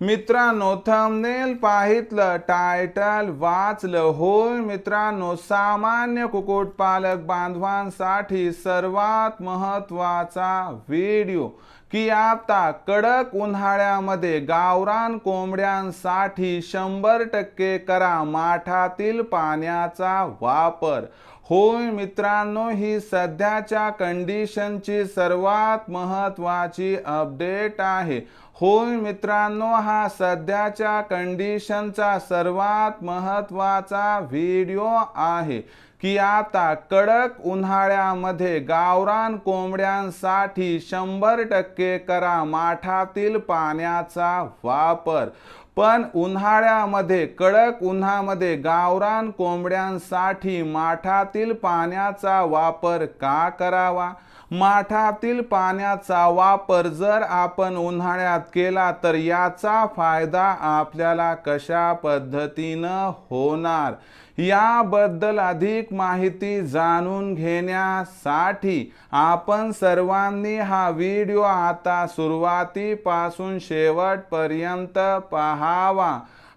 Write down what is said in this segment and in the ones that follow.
मित्रांनो thumbnail पाहितलं title वाचलं होय. मित्रांनो सामान्य कुक्कुटपालक बांधवांसाठी सर्वात महत्त्वाचा व्हिडिओ की आता कडक उन्हाळ्यामध्ये गावरान कोंबड्यांसाठी शंभर टक्के करा माठातील पाण्याचा वापर. होय मित्रांनो ही सध्याच्या कंडिशनची सर्वात महत्वाची अपडेट आहे. होय मित्रांनो हा सध्याच्या कंडिशनचा सर्वात महत्त्वाचा व्हिडिओ आहे की आता कडक उन्हाळ्यामध्ये गावरान कोंबड्यांसाठी शंभर टक्के करा माठातील पाण्याचा वापर. पण उन्हाळ्यामध्ये कडक उन्हामध्ये गावरान कोंबड्यांसाठी माठातील पाण्याचा वापर का करावा? माठातील पाण्याचा वापर जर आपण उन्हाळ्यात केला तर याचा फायदा आपल्याला कशा पद्धतीनं होणार? याबद्दल अधिक माहिती जाणून घेण्यासाठी आपण सर्वांनी हा व्हिडिओ आता सुरुवातीपासून शेवटपर्यंत पाहावा.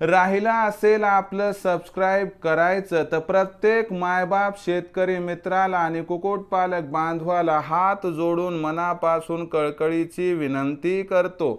राहिला असेल आपलं सबस्क्राईब करायचं तर प्रत्येक मायबाप शेतकरी मित्राला आणि कुक्कुटपालक बांधवाला हात जोडून मनापासून कळकळीची विनंती करतो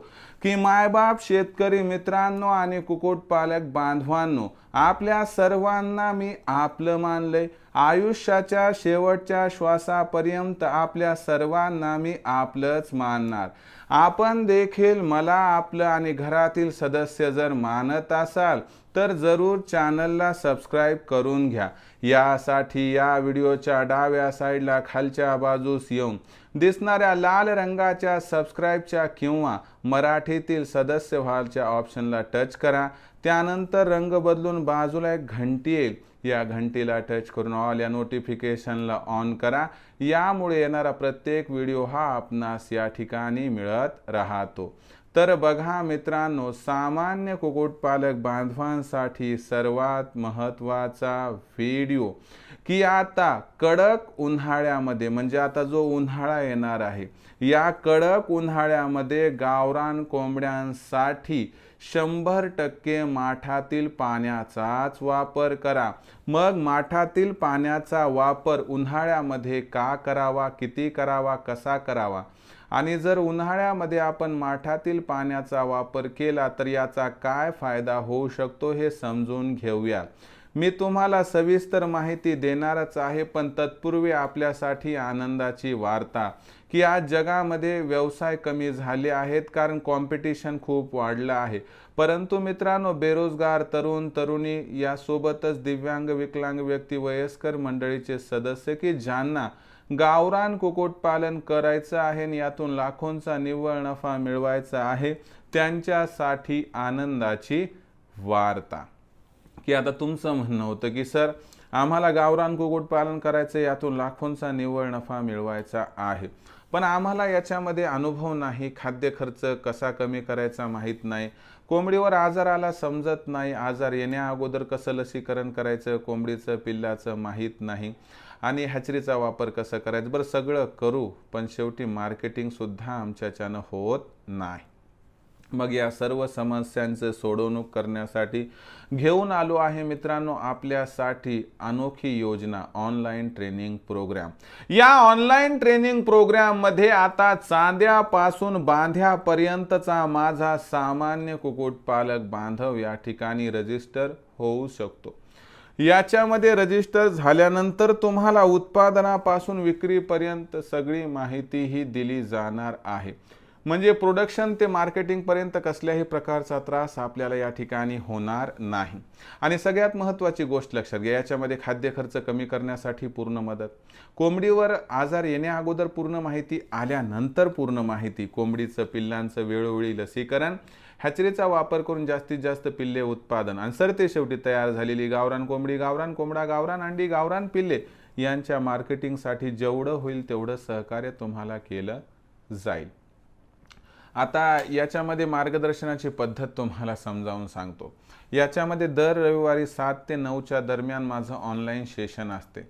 की मायबाप शेतकरी मित्रांनो आणि कुक्कुटपालक बांधवांनो आपल्या सर्वांना मी आपलं मानलंय. आयुष्याच्या शेवटच्या श्वासापर्यंत आपल्या सर्वांना मी आपलंच मानणार. आपण देखील मला आपलं आणि घरातील सदस्य जर मानत असाल तर जरूर चॅनलला सबस्क्राईब करून घ्या. यासाठी या व्हिडिओच्या डाव्या साईडला खालच्या बाजूस येऊन दिसणाऱ्या लाल रंगाच्या सबस्क्राईबच्या किंवा मराठीतील सदस्य व्हालच्या ऑप्शनला टच करा. त्यानंतर रंग बदलून बाजूला एक घंटी येईल. या घंटीला टच करून ऑल या नोटिफिकेशनला ऑन करा. यामुळे येणारा प्रत्येक व्हिडिओ हा आपणास या ठिकाणी मिळत राहतो. तर बघा मित्रांनो सामान्य कुक्कुटपालक बांधवांसाठी सर्वात महत्त्वाचा व्हिडिओ की आता कडक उन्हाळ्यामध्ये म्हणजे आता जो उन्हाळा येणार आहे या कडक उन्हाळ्यामध्ये गावरान कोंबड्यांसाठी शंभर टक्के माठातील पाण्याचाच वापर करा. मग माठातील पाण्याचा वापर उन्हाळ्यामध्ये का करावा किती करावा कसा करावा? आणि जर उन्हाळ्यामध्ये आपण माठातील पाण्याचा वापर केला तर याचा काय फायदा होऊ शकतो हे समजून घेऊया. मी तुम्हाला सविस्तर माहिती देणारच आहे पण तत्पूर्वी आपल्यासाठी आनंदाची वार्ता की आज जगामध्ये व्यवसाय कमी झाले आहेत कारण कॉम्पिटिशन खूप वाढलं आहे. परंतु मित्रांनो बेरोजगार तरुण तरुणी यासोबतच दिव्यांग विकलांग व्यक्ती वयस्कर मंडळीचे सदस्य की ज्यांना गावरान कुक्कुटपालन करायचं आहे आणि यातून लाखोंचा निव्वळ नफा मिळवायचा आहे. त्यांच्यासाठी आनंदाची वार्ता. की आता तुमचं म्हणणं होतं की सर आम्हाला गावरान कुक्कुटपालन करायचं यातून लाखोंचा निव्वळ नफा मिळवायचा आहे. पण आम्हाला याच्यामध्ये अनुभव नाही खाद्य खर्च कसा कमी करायचा माहीत नाही. कोंबडीवर आजार आला समजत नाही. आजार येण्या अगोदर कसं लसीकरण करायचं कोंबडीचं पिल्लाचं माहीत नाही. आणि हॅचरीचा वापर कसं करायचं? बरं सगळं करू पण शेवटी मार्केटिंगसुद्धा आमच्याच्यानं होत नाही. मग या सर्व समस्यांचे सोडवणूक करण्यासाठी घेऊन आलो आहे मित्रांनो आपल्यासाठी अनोखी योजना ऑनलाईन ट्रेनिंग प्रोग्राम या ऑनलाईन ट्रेनिंग प्रोग्राममध्ये आता चांद्यापासून बांध्यापर्यंतचा माझा सामान्य कुक्कुटपालक बांधव या ठिकाणी रजिस्टर होऊ शकतो. याच्यामध्ये रजिस्टर झाल्यानंतर तुम्हाला उत्पादनापासून विक्रीपर्यंत सगळी माहिती ही दिली जाणार आहे. म्हणजे प्रोडक्शन ते मार्केटिंगपर्यंत कसल्याही प्रकारचा त्रास आपल्याला या ठिकाणी होणार नाही. आणि सगळ्यात महत्त्वाची गोष्ट लक्षात घ्या याच्यामध्ये खाद्य खर्च कमी करण्यासाठी पूर्ण मदत. कोंबडीवर आजार येण्याअगोदर पूर्ण माहिती आल्यानंतर पूर्ण माहिती कोंबडीचं पिल्लांचं वेळोवेळी लसीकरण हॅचरीचा वापर करून जास्तीत जास्त पिल्ले उत्पादन. आणि सरते शेवटी तयार झालेली गावरान कोंबडी गावरान कोंबडा गावरान अंडी गावरान पिल्ले यांच्या मार्केटिंगसाठी जेवढं होईल तेवढं सहकार्य तुम्हाला केलं जाईल. आता याच्यामध्ये मार्गदर्शनाची पद्धत तुम्हाला समजावून सांगतो. याच्यामध्ये दर रविवारी सात ते नऊच्या दरम्यान माझं ऑनलाईन सेशन असते.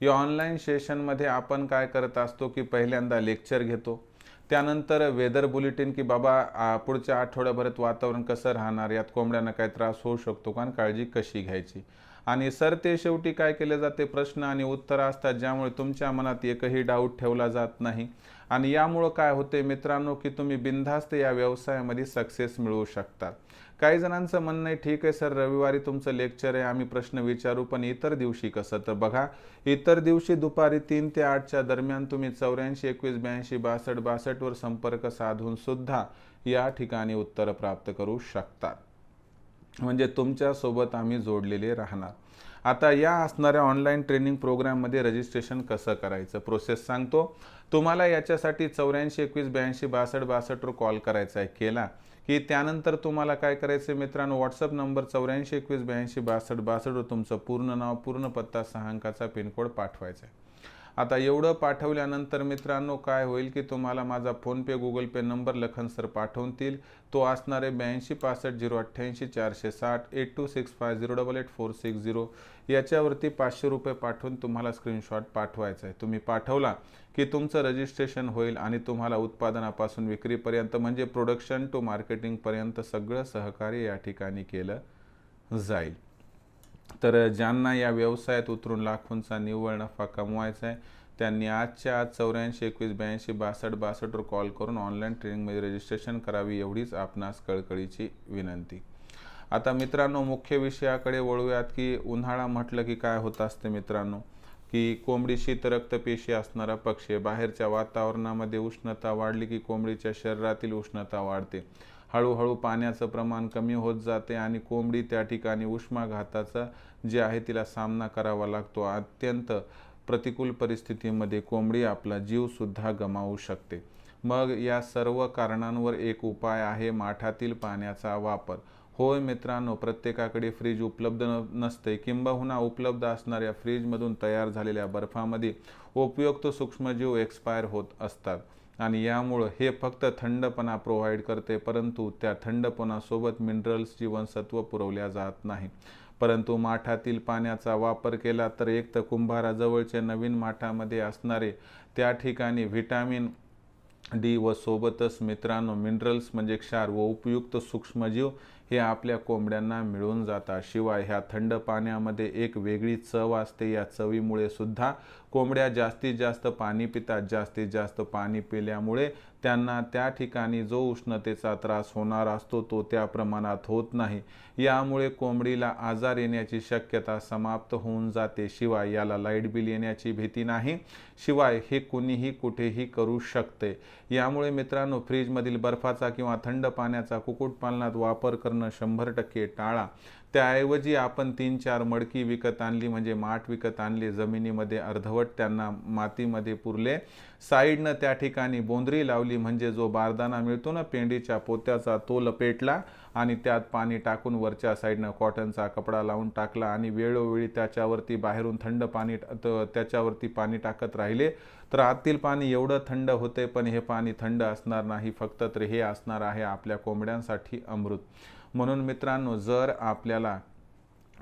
या ऑनलाईन सेशनमध्ये आपण काय करत असतो की पहिल्यांदा लेक्चर घेतो त्यानंतर वेदर बुलेटिन की बाबा पुढच्या आठवड्याभरात वातावरण कसं राहणार? यात कोंबड्यांना काय त्रास होऊ शकतो कारण काळजी कशी घ्यायची? आणि सर ते शेवटी काय केले जाते? प्रश्न आणि उत्तर असतात ज्यामुळे तुमच्या मनात एकही डाऊट ठेवला जात नाही. आणि यामुळं काय होते मित्रांनो की तुम्ही बिनधास्त या व्यवसायामध्ये सक्सेस मिळवू शकतात काही जणांचं म्हणणं आहे ठीक आहे सर रविवारी तुमचं लेक्चर आहे आम्ही प्रश्न विचारू पण इतर दिवशी कसं? तर बघा इतर दिवशी दुपारी तीन ते आठच्या दरम्यान तुम्ही चौऱ्याऐंशी एकवीस ब्याऐंशी बासष्ट बासष्टवर संपर्क साधून सुद्धा या ठिकाणी उत्तर प्राप्त करू शकतात म्हणजे तुमच्यासोबत आम्ही जोडलेले राहणार. आता या असणाऱ्या ऑनलाईन ट्रेनिंग प्रोग्राममध्ये रजिस्ट्रेशन कसं करायचं? प्रोसेस सांगतो. तुम्हाला याच्यासाठी चौऱ्याऐंशी एकवीस ब्याऐंशी बासष्ट बासष्टवर कॉल करायचा आहे. केला. की त्यानंतर तुम्हाला काय करायचं मित्रांनो? व्हॉट्सअप नंबर चौऱ्याऐंशी एकवीस ब्याऐंशी बासष्ट बासष्टवर तुमचं पूर्ण नाव पूर्ण पत्ता सहा अंकाचा पिनकोड पाठवायचा आहे. आता एवढं पाठवल्यानंतर मित्रांनो काय होईल की तुम्हाला माझा PhonePe Google Pay number Lakhan sir पाठवतील. तो असणारे ब्याऐंशी पासष्ट झिरो अठ्ठ्याऐंशी चारशे साठ eight two six five zero double eight four six zero. याच्यावरती पाचशे रुपये पाठवून तुम्हाला स्क्रीनशॉट पाठवायचा आहे. तुम्ही पाठवला की तुमचं रजिस्ट्रेशन होईल आणि तुम्हाला उत्पादनापासून विक्रीपर्यंत म्हणजे प्रोडक्शन टू मार्केटिंगपर्यंत सगळं सहकार्य या ठिकाणी केलं जाईल. तर ज्यांना या व्यवसायात उतरून लाखोंचा निव्वळ नफा कमवायचा आहे त्यांनी आजच्या आज चौऱ्याऐंशी एकवीस ब्याऐंशी बासष्ट बासष्टवर कॉल करून ऑनलाईन ट्रेनिंगमध्ये रजिस्ट्रेशन करावी एवढीच आपणास कळकळीची विनंती. आता मित्रांनो मुख्य विषयाकडे वळूयात की उन्हाळा म्हटलं की काय होत असते मित्रांनो? की कोंबडी शीतरक्तपेशी असणारा पक्षी बाहेरच्या वातावरणामध्ये उष्णता वाढली की कोंबडीच्या शरीरातील उष्णता वाढते. हळूहळू पाण्याचं प्रमाण कमी होत जाते आणि कोंबडी त्या ठिकाणी उष्माघाताचा जे आहे तिला सामना करावा लागतो. अत्यंत प्रतिकूल परिस्थितीमध्ये कोंबडी आपला जीवसुद्धा गमावू शकते. मग या सर्व कारणांवर एक उपाय आहे माठातील पाण्याचा वापर. होय मित्रांनो प्रत्येकाकडे फ्रीज उपलब्ध नसते. किंबहुना उपलब्ध असणाऱ्या फ्रीजमधून तयार झालेल्या बर्फामध्ये उपयुक्त सूक्ष्मजीव एक्सपायर होत असतात. आणि यामुळं हे फक्त थंडपणा प्रोव्हाइड करते परंतु त्या थंडपणासोबत मिनरल्स जीवनसत्व पुरवल्या जात नाही. परंतु माठातील पाण्याचा वापर केला तर एक तर कुंभाराजवळच्या नवीन माठामध्ये असणारे त्या ठिकाणी व्हिटॅमिन डी व सोबतच मित्रांनो मिनरल्स म्हणजे क्षार व उपयुक्त सूक्ष्मजीव हे आपल्या कोंबड्यांना मिळून जातात. शिवाय ह्या थंड पाण्यामध्ये एक वेगळी चव असते. या चवीमुळे सुद्धा कोंबड्या जास्तीत जास्त पाणी पितात. जास्तीत जास्त पाणी पिल्यामुळे त्यांना त्या ठिकाणी जो उष्णतेचा त्रास होणार असतो तो त्या प्रमाणात होत नाही. यामुळे कोंबडीला आजार येण्याची शक्यता समाप्त होऊन जाते. शिवाय याला लाइट बिल येण्याची भीती नाही. शिवाय हे कुणीही कुठेही करू शकते. यामुळे मित्रांनो फ्रीजमधील बर्फाचा किंवा थंड पाण्याचा कुक्कुटपालनात वापर करणं शंभर टक्के टाळा. त्याऐवजी आपण तीन चार मडकी विकत आणली म्हणजे माठ विकत आणली जमिनीमध्ये अर्धवट त्यांना मातीमध्ये पुरले. साईडनं त्या ठिकाणी बोंदरी लावली म्हणजे जो बारदाना मिळतो ना पेंडीच्या पोत्याचा तो लपेटला आणि त्यात पाणी टाकून वरच्या साईडनं कॉटनचा कपडा लावून टाकला आणि वेळोवेळी त्याच्यावरती बाहेरून थंड पाणी त्याच्यावरती पाणी टाकत राहिले. तर आतील पाणी एवढं थंड होते पण हे पाणी थंड असणार नाही फक्त तर हे असणार आहे आपल्या कोंबड्यांसाठी अमृत. म्हणून मित्रांनो जर आपल्याला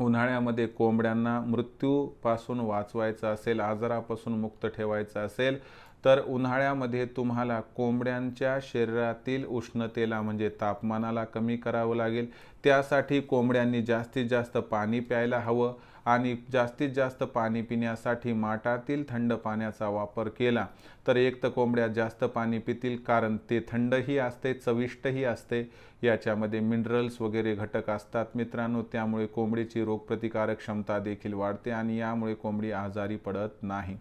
उन्हाळ्यामध्ये कोंबड्यांना मृत्यूपासून वाचवायचं असेल आजारापासून मुक्त ठेवायचं असेल तर उन्हाळ्यामध्ये तुम्हाला कोंबड्यांच्या शरीरातील उष्णतेला म्हणजे तापमानाला कमी करावं लागेल. त्यासाठी कोंबड्यांनी जास्तीत जास्त पाणी प्यायला हवं. आणि जास्तीत जास्त पाणी पिण्यासाठी माठातील थंड पाण्याचा वापर केला. तर एक तर कोंबड्या जास्त पाणी पितील कारण ते थंडही असते चविष्टही असते. याच्यामध्ये मिनरल्स वगैरे घटक असतात मित्रांनो त्यामुळे कोंबडीची रोगप्रतिकारक क्षमता देखील वाढते आणि यामुळे कोंबडी आजारी पडत नाही.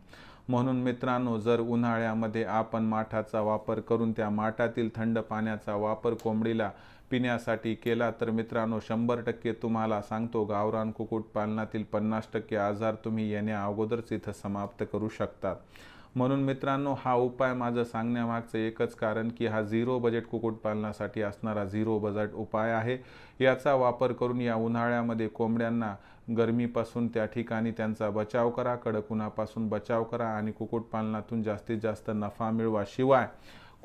म्हणून मित्रांनो जर उन्हाळ्यामध्ये आपण माठाचा वापर करून त्या माठातील थंड पाण्याचा वापर कोंबडीला पिण्यासाठी केला तर मित्रांनो शंभर टक्के तुम्हाला सांगतो गावरान कुक्कुटपालनातील पन्नास टक्के आजार तुम्ही येण्या अगोदरच इथं समाप्त करू शकतात. म्हणून मित्रांनो हा उपाय माझं सांगण्यामागचं एकच कारण की हा झिरो बजेट कुक्कुटपालनासाठी असणारा झिरो बजेट उपाय आहे. याचा वापर करून या उन्हाळ्यामध्ये कोंबड्यांना गरमीपासून त्या ठिकाणी त्यांचा बचाव करा कडक उन्हापासून बचाव करा आणि कुक्कुटपालनातून जास्तीत जास्त नफा मिळवा. शिवाय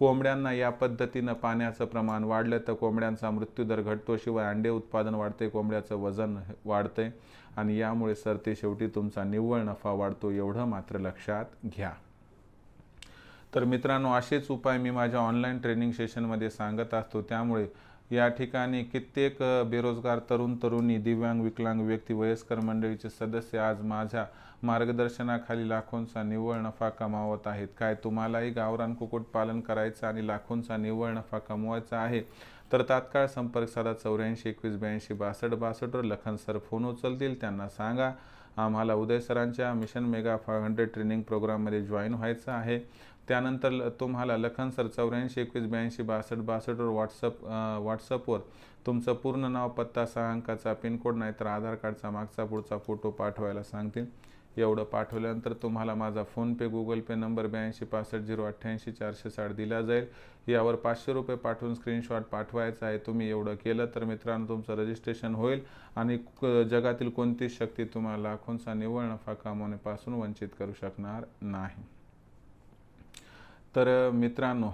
कोंबड्यांना या पद्धतीनं पाण्याचं प्रमाण वाढलं तर कोंबड्यांचा मृत्यूदर घटतो. शिवाय अंडे उत्पादन वाढते कोंबड्याचं वजन वाढते आणि यामुळे सरते शेवटी तुमचा निव्वळ नफा वाढतो एवढं मात्र लक्षात घ्या. तर मित्रांनो असेच उपाय मी माझ्या ऑनलाईन ट्रेनिंग सेशनमध्ये सांगत असतो. त्यामुळे या ठिकाणी कित्येक बेरोजगार तरुण तरुणी दिव्यांग विकलांग व्यक्ती वयस्कर मंडळीचे सदस्य आज माझ्या मार्गदर्शनाखाली लाखोंचा निव्वळ नफा कमावत आहेत. काय तुम्हालाही गावरान कुक्कुटपालन करायचं आणि लाखोंचा निव्वळ नफा कमवायचा आहे? तर तात्काळ संपर्क साधा चौऱ्याऐंशी एकवीस ब्याऐंशी बासष्ट बासष्टवर लखन सर फोन उचलतील. त्यांना सांगा. आम्हाला उदय सरांच्या mission mega five hundred training प्रोग्राममध्ये जॉईन व्हायचं आहे. त्यानंतर तुम्हाला लखन सर चौऱ्याऐंशी एकवीस ब्याऐंशी बासष्ट बासष्टवर व्हॉट्सअप व्हॉट्सअपवर तुमचं पूर्ण नाव पत्ता सहा अंकाचा पिनकोड नाहीतर आधार कार्डचा मागचा पुढचा फोटो पाठवायला सांगतील. एवढं पाठवल्यानंतर तुम्हाला माझा फोनपे गुगल पे नंबर ब्याऐंशी पासष्ट झिरो अठ्ठ्याऐंशी चारशे साठ दिला जाईल. यावर पाचशे रुपये पाठवून स्क्रीनशॉट पाठवायचा आहे. तुम्ही एवढं केलं तर मित्रांनो तुमचं रजिस्ट्रेशन होईल आणि जगातील कोणतीच शक्ती तुम्हाला लाखोंचा निव्वळ नफा कमावण्यापासून वंचित करू शकणार नाही. तर मित्रांनो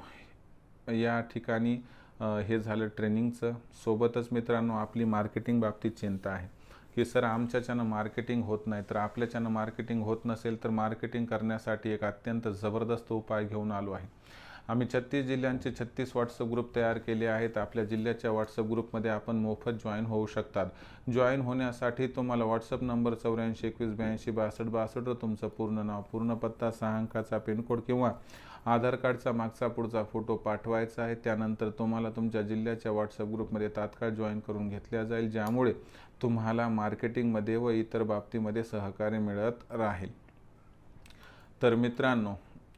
या ठिकाणी हे झालं ट्रेनिंगचं सोबतच मित्रांनो आपली मार्केटिंग बाबतीत चिंता आहे. की सर आमच्याच्यानं मार्केटिंग होत नाही तर आपल्याच्यानं मार्केटिंग होत नसेल तर मार्केटिंग करण्यासाठी एक अत्यंत जबरदस्त उपाय घेऊन आलो आहे. आम्ही छत्तीस जिल्ह्यांचे छत्तीस व्हॉट्सअप ग्रुप तयार केले आहेत. आपल्या जिल्ह्याच्या व्हॉट्सअप ग्रुपमध्ये आपण मोफत जॉईन होऊ शकतात. जॉईन होण्यासाठी तुम्हाला व्हॉट्सअप नंबर चौऱ्याऐंशी एकवीस ब्याऐंशी बासष्ट बासष्टवर तुमचं पूर्ण नाव पूर्ण पत्ता सहा अंकाचा पिनकोड किंवा आधार कार्डचा मागचा पुढचा फोटो पाठवायचा आहे. त्यानंतर तुम्हाला तुमच्या जिल्ह्याच्या व्हॉट्सअप ग्रुपमध्ये तात्काळ जॉईन करून घेतल्या जाईल. ज्यामुळे तुम्हाला मार्केटिंगमध्ये व इतर बाबतीमध्ये सहकार्य मिळत राहील. तर मित्रांनो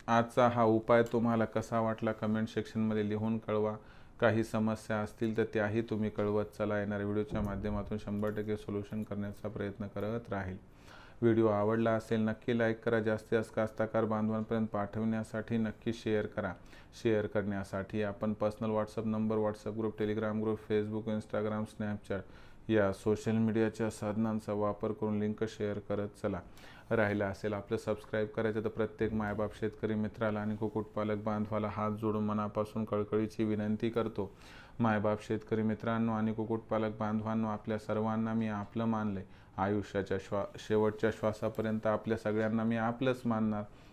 आजचा हा उपाय तुम्हाला कसा वाटला कमेंट सेक्शनमध्ये लिहून कळवा. काही समस्या असतील तर त्याही तुम्ही कळवत चला. येणार व्हिडिओच्या माध्यमातून शंभर टक्के सोल्युशन करण्याचा प्रयत्न करत राहील. व्हिडिओ आवडला असेल नक्की लाईक करा. जास्तीत जास्त कास्ताकार बांधवांपर्यंत पाठवण्यासाठी नक्की शेअर करा. शेअर करण्यासाठी आपण personal WhatsApp number WhatsApp group Telegram group Facebook Instagram Snapchat या सोशल मीडियाच्या साधनांचा वापर करून लिंक शेअर करत चला. राहिला असेल आपलं सबस्क्राईब करायचं तर प्रत्येक मायबाप शेतकरी मित्राला आणि कुक्कुटपालक बांधवाला हात जोडून मनापासून कळकळीची विनंती करतो. मायबाप शेतकरी मित्रांनो आणि कुक्कुटपालक बांधवांनो आपल्या सर्वांना मी आपलं मानले आयुष्याच्या श्वा शेवटच्या श्वासापर्यंत आपल्या सगळ्यांना मी आपलंच मानणार.